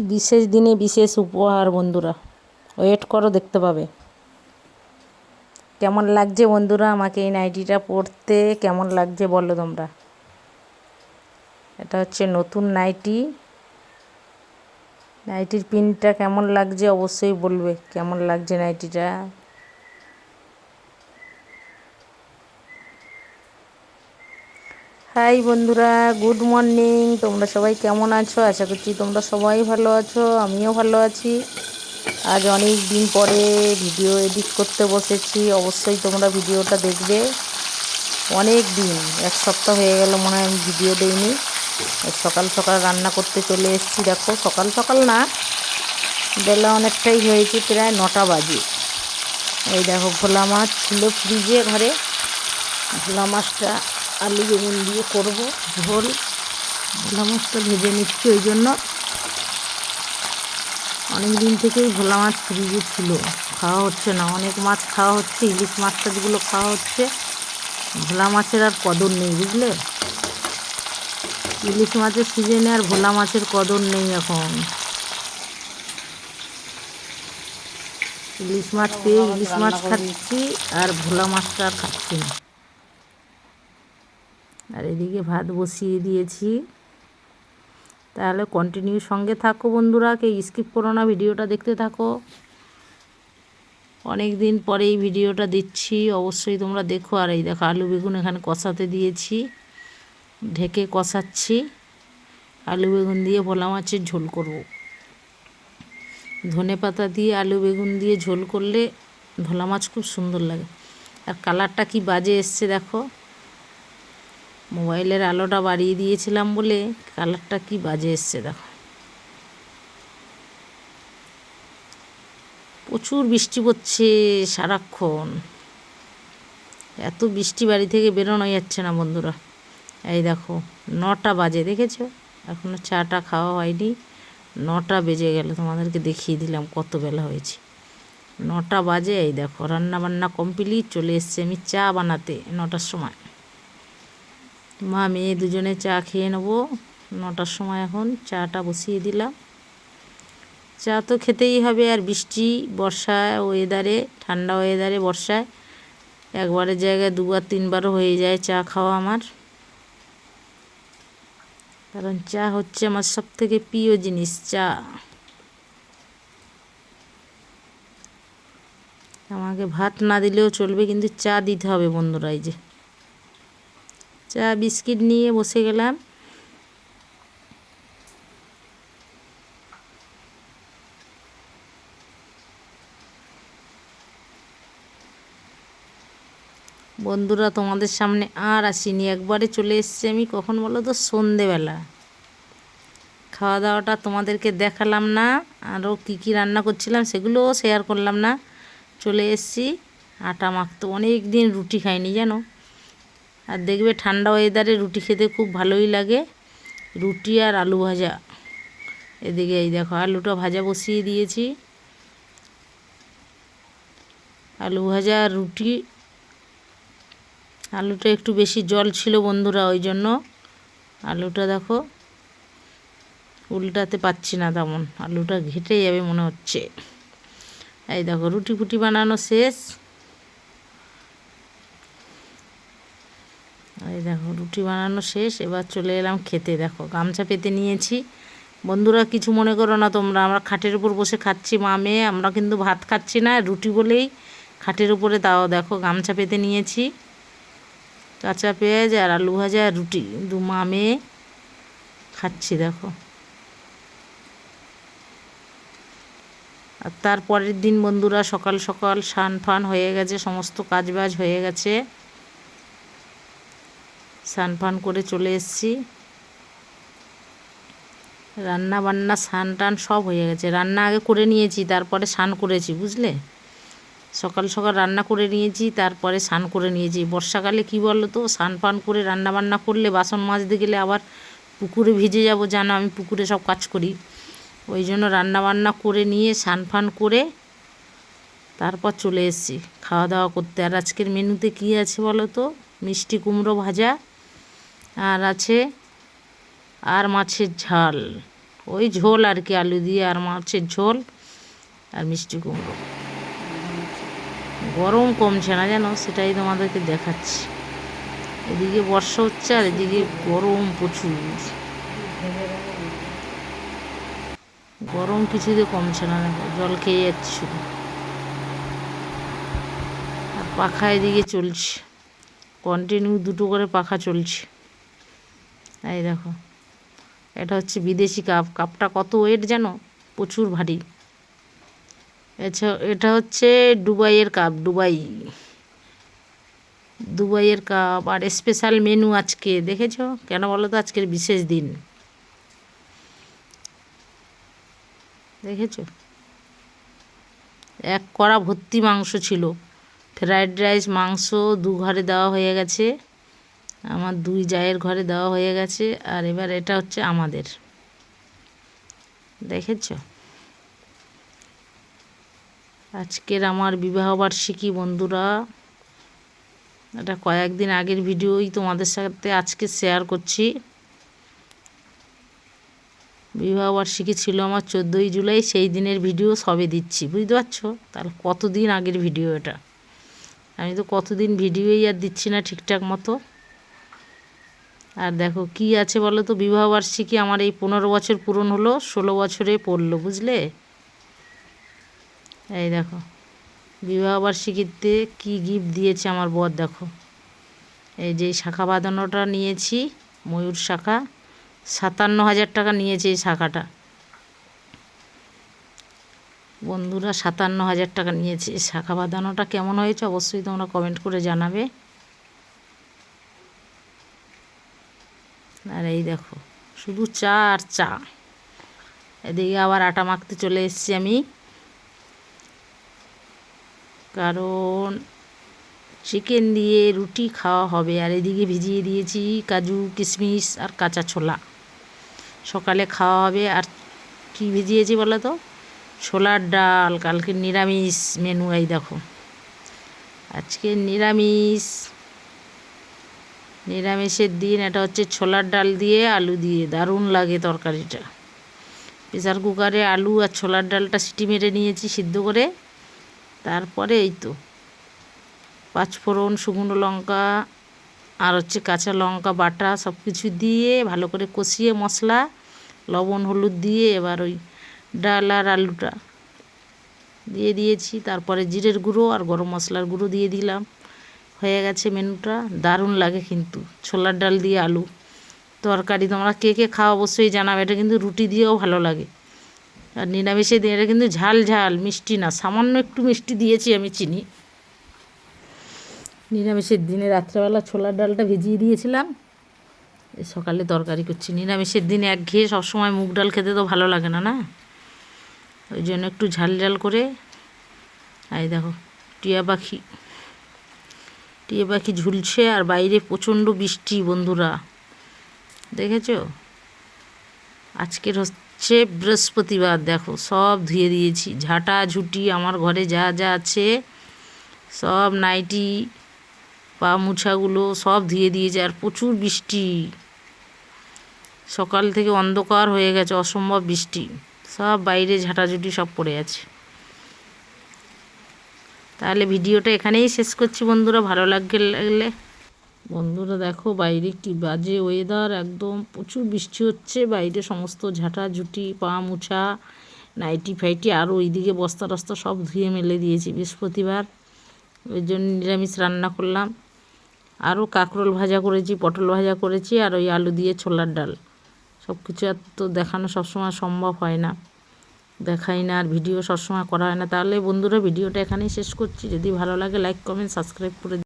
বিশেষ দিনে বিশেষ উপহার বন্ধুরা। ওয়েট করো, দেখতে পাবে। কেমন লাগছে বন্ধুরা আমাকে এই নাইটিটা পড়তে কেমন লাগছে বলো তোমরা। এটা হচ্ছে নতুন নাইটি। নাইটির পিনটা কেমন লাগছে অবশ্যই বলবে। কেমন লাগছে নাইটিটা? হাই বন্ধুরা, গুড মর্নিং। তোমরা সবাই কেমন আছো? আশা করছি তোমরা সবাই ভালো আছো, আমিও ভালো আছি। আজ অনেক দিন পরে ভিডিও এডিট করতে বসেছি, অবশ্যই তোমরা ভিডিওটা দেখবে। অনেক দিন, এক সপ্তাহ হয়ে গেল মনে হয় আমি ভিডিও দিইনি। সকাল সকাল রান্না করতে চলে এসেছি, দেখো সকাল সকাল না, বেলা অনেকটাই হয়েছে, প্রায় নটা বাজে। এই দেখো ভোলা মাছ ছিল ফ্রিজে ঘরে, ভোলা মাছটা আলু বেগুন দিয়ে করব, ঝোল ভোলা মাছটা ভেজে নিচ্ছি ওই জন্য। অনেক দিন থেকেই ভোলা মাছ ফ্রিজে ছিল, খাওয়া হচ্ছে না। অনেক মাছ খাওয়া হচ্ছে, ইলিশ মাছ টাছগুলো খাওয়া হচ্ছে। ভোলা মাছের আর কদর নেই, বুঝলে? ইলিশ মাছের সিজনে আর ভোলা মাছের কদর নেই এখন। ইলিশ মাছ পেয়ে ইলিশ মাছ খাচ্ছি আর ভোলা মাছটা খাচ্ছি না। এদিকে ভাত বসিয়ে দিয়েছি। তাহলে কন্টিনিউ সঙ্গে থাকো বন্ধুরা কে স্কিপ করো না, ভিডিওটা দেখতে থাকো। অনেক দিন পরে এই ভিডিওটা দিচ্ছি, অবশ্যই তোমরা দেখো। আর এই দেখো, আলু বেগুন এখানে কষাতে দিয়েছি, ঢেকে কষাচ্ছি। আলু বেগুন দিয়ে ভোলা মাছের ঝোল করব। ধনে পাতা দিয়ে আলু বেগুন দিয়ে ঝোল করলে ভোলা মাছ খুব সুন্দর লাগে। আর কালারটা কি বাজে এসছে দেখো। মোবাইলের আলোটা বাড়িয়ে দিয়েছিলাম বলে কালারটা কি বাজে এসছে দেখো। প্রচুর বৃষ্টি পড়ছে সারাক্ষণ। এত বৃষ্টি বাড়ি থেকে বেরোনো যাচ্ছে না বন্ধুরা। এই দেখো, নটা বাজে, দেখেছ? এখনও চাটা খাওয়া হয়নি। নটা বেজে গেল, তোমাদেরকে দেখিয়ে দিলাম কত বেলা হয়েছে। নটা বাজে, এই দেখো রান্না বান্না কমপ্লিট, চলে এসছে আমি চা বানাতে নটার সময়। মা, মেয়ে দুজনে চা খেয়ে নেব। নটার সময় এখন চাটা বসিয়ে দিলাম। চা তো খেতেই হবে আর বৃষ্টি বর্ষায় ওয়েদারে ঠান্ডা ওয়েদারে বর্ষায়। একবারের জায়গায় দুবার, তিনবারও হয়ে যায় চা খাওয়া আমার। কারণ চা হচ্ছে আমার সব থেকে প্রিয় জিনিস, চা। আমাকে ভাত না দিলেও চলবে, কিন্তু চা দিতে হবে বন্ধুরা, এই যে। চা, বিস্কিট নিয়ে বসে গেলাম। বন্ধুরা, তোমাদের সামনে আর আসিনি। একবারে চলে এসছি আমি, কখন বলো তো, সন্ধেবেলা। খাওয়া দাওয়াটা তোমাদেরকে দেখালাম না, আরও কী কী রান্না করছিলাম সেগুলোও শেয়ার করলাম না। চলে এসছি, আটা মাখতো। অনেক দিন রুটি খাইনি, জানো? আর দেখবে ঠান্ডা ওয়েদারে রুটি খেতে খুব ভালোই লাগে। রুটি আর আলু ভাজা। এদিকে এই দেখো, আলুটা ভাজা বসিয়ে দিয়েছি। আলু ভাজা আর রুটি। আলুটা একটু বেশি জল ছিল বন্ধুরা ওই জন্য। আলুটা দেখো, উল্টাতে পাচ্ছি না তেমন। আলুটা ঘেটে যাবে মনে হচ্ছে। এই দেখো, রুটি ফুটি বানানো শেষ। এই দেখো, রুটি বানানো শেষ, এবার চলে এলাম খেতে। দেখো, গামছা পেতে নিয়েছি। বন্ধুরা, কিছু মনে করো না তোমরা, আমরা খাটের উপর বসে খাচ্ছি, মা মেয়ে, আমরা কিন্তু ভাত খাচ্ছি না, রুটি বলেই খাটের উপরে তাও দেখো, গামছা পেতে নিয়েছি। কাঁচা পেঁয়াজ আর আলু ভাজা আর রুটি, দু মা মেয়ে খাচ্ছি, দেখো। আর তারপরের দিন বন্ধুরা, সকাল সকাল সান ফান হয়ে গেছে, সমস্ত কাজবাজ হয়ে গেছে। স্নান ফান করে চলে এসেছি। রান্না বান্না, স্নান টান সব হয়ে গেছে। রান্না আগে করে নিয়েছি, তারপরে স্নান করেছি, বুঝলে? সকাল সকাল রান্না করে নিয়েছি, তারপরে স্নান করে নিয়েছি। বর্ষাকালে কি বলো তো স্নান ফান করে রান্না বান্না করলে বাসন মাজতে গেলে আবার পুকুরে ভিজে যাব, জানো, আমি পুকুরে সব কাজ করি। ওই জন্য রান্না বান্না করে নিয়ে স্নান ফান করে তারপর চলে এসেছি। খাওয়া দাওয়া করতে। আর আজকের মেনুতে কী আছে বলো তো মিষ্টি কুমড়ো ভাজা আর আছে আর মাছের ঝাল। ওই ঝোল আর কি, আলু দিয়ে আর মাছের ঝোল আর মিষ্টি কুমড়ো। গরম কমছে না জানো সেটাই তোমাদেরকে দেখাচ্ছি। এদিকে বর্ষা হচ্ছে আর এদিকে গরম প্রচুর। গরম কিছুতে কমছে না জল খেয়ে যাচ্ছে শুধু। আর পাখা এদিকে চলছে। কন্টিনিউ দুটো করে পাখা চলছে। এই দেখো। এটা হচ্ছে বিদেশি কাপ। কাপটা কত ওয়েট যেন প্রচুর ভারী। আচ্ছা এটা হচ্ছে দুবাইয়ের কাপ, দুবাই। দুবাইয়ের কাপ আর স্পেশাল মেনু আজকে। দেখেছ? কেন বলো তো? আজকের বিশেষ দিন। দেখেছ? এক কড়া ভর্তি মাংস ছিল। ফ্রায়েড রাইস মাংস দু ঘরে দেওয়া হয়ে গেছে। আমার দুই জায়ের ঘরে দেওয়া হয়ে গেছে, আর এবার এটা হচ্ছে আমাদের। দেখেছ? আজকের আমার বিবাহবার্ষিকী বন্ধুরা। এটা কয়েকদিন আগের ভিডিওই তোমাদের সাথে আজকে শেয়ার করছি। বিবাহবার্ষিকী ছিল আমার চোদ্দোই জুলাই, সেই দিনের ভিডিও সবে দিচ্ছি, বুঝতে পারছ? তাহলে কতদিন আগের ভিডিও এটা? আমি তো কতদিন ভিডিওই আর দিচ্ছি না ঠিকঠাক মতো। আর দেখো কি আছে বলো তো? বিবাহবার্ষিকী আমার এই পনেরো বছর পূরণ হলো, ষোলো বছরে পড়ল, বুঝলে? এই দেখো বিবাহবার্ষিকীতে কি গিফট দিয়েছে আমার বর দেখো। এই যে শাখা বাঁধানোটা নিয়েছি, ময়ূর শাখা, সাতান্ন হাজার টাকা নিয়েছে এই শাখাটা। বন্ধুরা, সাতান্ন হাজার টাকা নিয়েছে। এই শাখা বাঁধানোটা কেমন হয়েছে অবশ্যই তোমরা কমেন্ট করে জানাবে। আর এই দেখো, শুধু চা আর চা। এদিকে আবার আটা মাখতে চলে এসেছি আমি। কারণ চিকেন দিয়ে রুটি খাওয়া হবে, আর এদিকে ভিজিয়ে দিয়েছি কাজু, কিশমিশ আর কাঁচা ছোলা। সকালে খাওয়া হবে, আর কি ভিজিয়েছি বলো তো? ছোলার ডাল, কালকে নিরামিষ মেনু এই দেখো। আজকে নিরামিষ। নিরামিষের দিন, এটা হচ্ছে ছোলার ডাল দিয়ে আলু দিয়ে, দারুণ লাগে তরকারিটা। প্রেসার কুকারে আলু আর ছোলার ডালটা সিটি মেরে নিয়েছি সিদ্ধ করে, তারপরে এই তো। পাঁচফোড়ন শুকনো লঙ্কা, আর হচ্ছে কাঁচা লঙ্কা, বাটা সব কিছু দিয়ে ভালো করে কষিয়ে মশলা, লবণ, হলুদ দিয়ে এবার ওই ডাল আর আলুটা। দিয়ে দিয়েছি, তারপরে জিরের গুঁড়ো আর গরম মশলার গুঁড়ো দিয়ে দিলাম। হয়ে গেছে মেনুটা, দারুণ লাগে কিন্তু। ছোলার ডাল দিয়ে আলু, তরকারি তোমরা কে কে খাও অবশ্যই জানাবে, এটা কিন্তু রুটি দিয়েও ভালো লাগে। আর নিরামিষে দিয়ে এটা কিন্তু ঝাল ঝাল, মিষ্টি না, সামান্য একটু মিষ্টি দিয়েছি আমি চিনি। নিরামিষের দিনে রাত্রেবেলা ছোলার ডালটা ভিজিয়ে দিয়েছিলাম সকালে তরকারি করছি। নিরামিষের দিনে এক ঘেয়ে সবসময় মুগ ডাল খেতে তো ভালো লাগে না না? ওই জন্য একটু ঝাল ঝাল করে এই দেখো, টিয়া পাখি। টিয়া পাখি ঝুলছে আর বাইরে প্রচণ্ড বৃষ্টি, বন্ধুরা। দেখেছ? আজকের হচ্ছে বৃহস্পতিবার, দেখো, সব ধুয়ে দিয়েছি। ঝাঁটা, ঝুটি, আমার ঘরে যা যা আছে, সব নাইটি, পা মুছাগুলো সব ধুয়ে দিয়েছে আর প্রচুর বৃষ্টি। সকাল থেকে অন্ধকার হয়ে গেছে, অসম্ভব বৃষ্টি। সব বাইরে ঝাঁটাঝুটি সব পড়ে আছে। তাহলে ভিডিওটা এখানেই শেষ করছি বন্ধুরা, ভালো লাগলে বন্ধুরা দেখো বাইরে কি বাজে ওয়েদার একদম প্রচুর বৃষ্টি হচ্ছে, বাইরে সমস্ত ঝাঁটা ঝুটি পা মুছা, নাইটি ফাইটি, আর ওইদিকে বস্তা টস্তা সব ধুয়ে মেলে দিয়েছি বৃহস্পতিবার। ওই জন্য নিরামিষ রান্না করলাম। আরও কাঁকরোল ভাজা করেছি, পটল ভাজা করেছি, আর ওই আলু দিয়ে ছোলার ডাল। সব কিছু আর তো দেখানো সবসময় সম্ভব হয় না। দেখাই না আর ভিডিও সবসময় করা হয় না। তাহলে বন্ধুরা, ভিডিওটা এখানেই শেষ করছি। যদি ভালো লাগে লাইক কমেন্ট সাবস্ক্রাইব করে